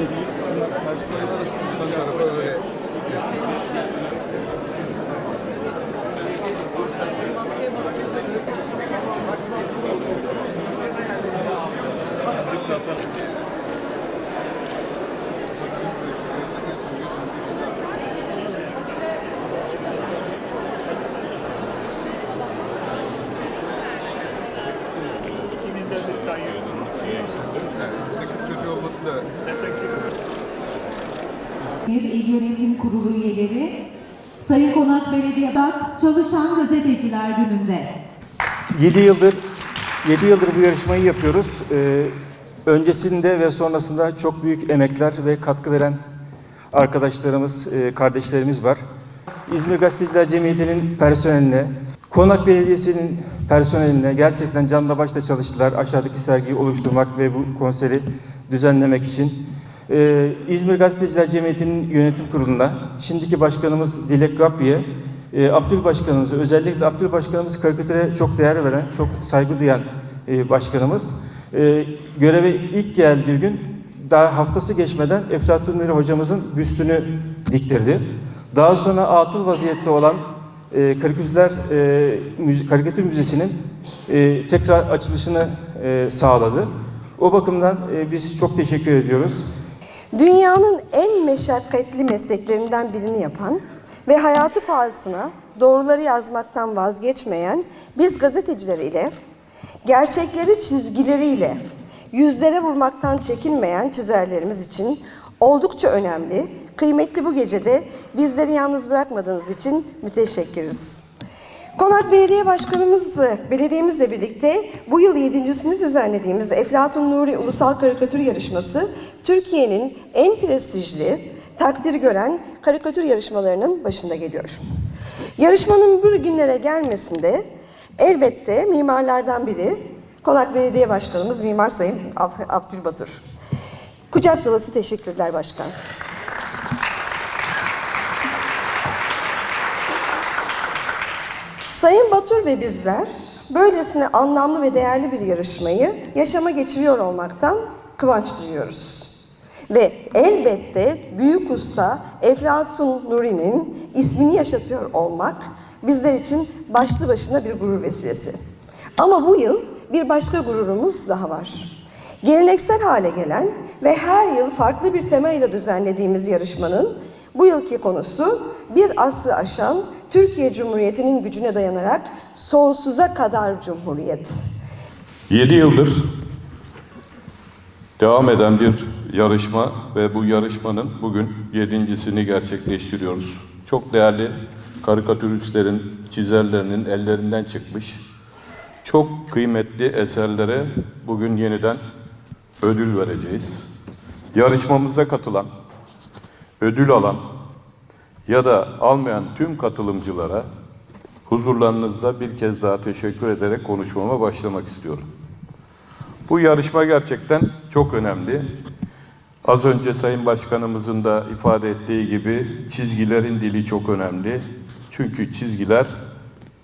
Dediği kısımlar karşılığında da siz ön tarafa öyle Bir kız çocuğu olması da Bir İl Yönetim Kurulu üyeleri, Sayın Konak Belediye'de Çalışan Gazeteciler Günü'nde 7 yıldır 7 yıldır bu yarışmayı yapıyoruz. Ee, öncesinde ve sonrasında çok büyük emekler ve katkı veren arkadaşlarımız, e, kardeşlerimiz var. İzmir Gazeteciler Cemiyeti'nin personeline, Konak Belediyesi'nin personeline gerçekten canla başla çalıştılar. Aşağıdaki sergiyi oluşturmak ve bu konseri düzenlemek için. Ee, İzmir Gazeteciler Cemiyeti'nin yönetim kuruluna, şimdiki başkanımız Dilek Gapye, e, Abdül Başkanımızı, özellikle Abdül Başkanımız karikatüre çok değer veren, çok saygı duyan e, başkanımız. E, göreve ilk geldiği gün daha haftası geçmeden Eflatun Nuri hocamızın büstünü diktirdi. Daha sonra atıl vaziyette olan e, karikatürler, e, müze- karikatür müzesinin e, tekrar açılışını e, sağladı. O bakımdan e, biz çok teşekkür ediyoruz. Dünyanın en meşakkatli mesleklerinden birini yapan ve hayatı pahasına doğruları yazmaktan vazgeçmeyen biz gazeteciler ile gerçekleri çizgileriyle yüzlere vurmaktan çekinmeyen çizerlerimiz için oldukça önemli, kıymetli bu gecede bizleri yalnız bırakmadığınız için müteşekkiriz. Konak Belediye Başkanımız, belediyemizle birlikte bu yıl yedincisini düzenlediğimiz Eflatun Nuri Ulusal Karikatür Yarışması, Türkiye'nin en prestijli, takdir gören karikatür yarışmalarının başında geliyor. Yarışmanın bu günlere gelmesinde elbette mimarlardan biri Konak Belediye Başkanımız Mimar Sayın Ab- Abdülbatur. Kucak dolusu teşekkürler başkan. Sayın Batur ve bizler böylesine anlamlı ve değerli bir yarışmayı yaşama geçiriyor olmaktan kıvanç duyuyoruz. Ve elbette büyük usta Eflatun Nuri'nin ismini yaşatıyor olmak bizler için başlı başına bir gurur vesilesi. Ama bu yıl bir başka gururumuz daha var. Geleneksel hale gelen ve her yıl farklı bir temayla düzenlediğimiz yarışmanın bu yılki konusu bir asrı aşan Türkiye Cumhuriyeti'nin gücüne dayanarak sonsuza kadar Cumhuriyet. 7 yıldır devam eden bir yarışma ve bu yarışmanın bugün yedincisini gerçekleştiriyoruz. Çok değerli karikatüristlerin, çizerlerinin ellerinden çıkmış çok kıymetli eserlere bugün yeniden ödül vereceğiz. Yarışmamıza katılan, ödül alan ya da almayan tüm katılımcılara huzurlarınızda bir kez daha teşekkür ederek konuşmama başlamak istiyorum. Bu yarışma gerçekten çok önemli. Az önce Sayın Başkanımızın da ifade ettiği gibi çizgilerin dili çok önemli. Çünkü çizgiler